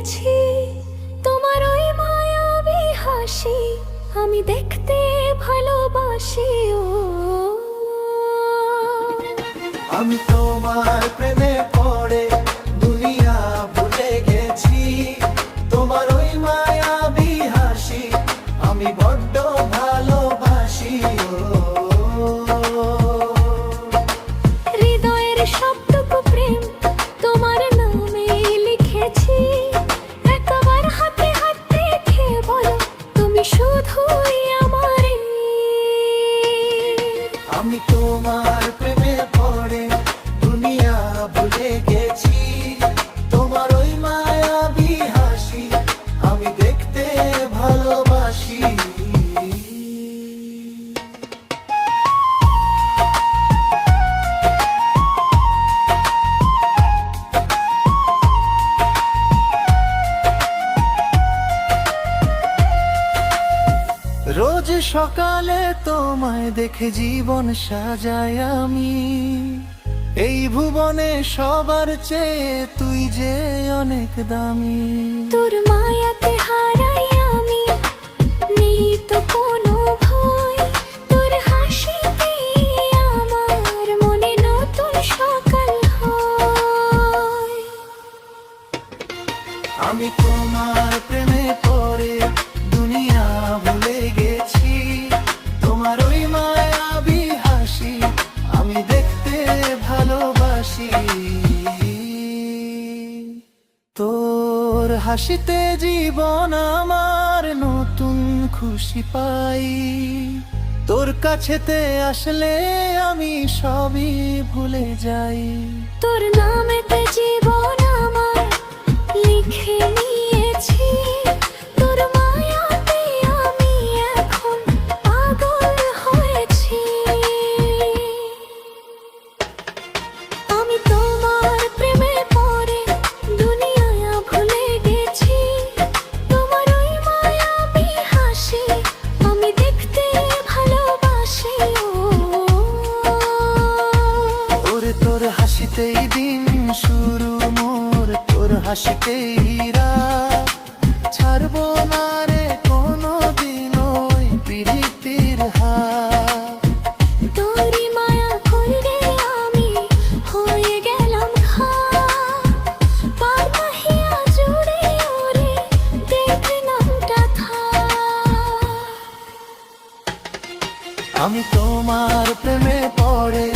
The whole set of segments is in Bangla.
পেয়েছি তোমার ওই মায়াবী হাসি আমি দেখতে ভালোবাসি ও। আমি তোমার প্রেমে পড়ে আমি সকালে তোমায় দেখে জীবন সাজাই আমি। এই ভুবনে সবার চেয়ে তুই যে অনেক দামি। তোর মায়াতে হারাই আমি নেই তো কোনো ভয়। তোর হাসিতে আমার মনে নতুন সকাল হয়। আমি তোমার প্রেমে তোর হাসিতে জীবন আমার নতুন খুশি পাই। তোর কাছেতে আসলে আমি সবই ভুলে যাই। তোর নামেতে হাসিতেই দিন শুরু মোর তোর হাসিতেই রাত। ছাড়বো না রে কোনো দিন ওই প্রীতির হাত তোরি মায়া আমি হয়ে গেলাম খা। পারমাহিয়া জুড়ে ওরে দেখ নামটা থা আমি তোমার প্রেমে পড়ে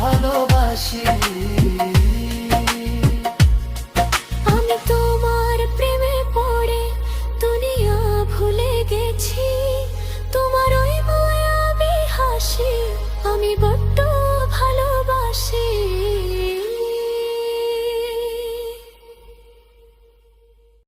ভালোবাসি। আমি তোমার প্রেমে পড়ে দুনিয়া ভুলে গেছি। আমি বড্ড ভালোবাসি।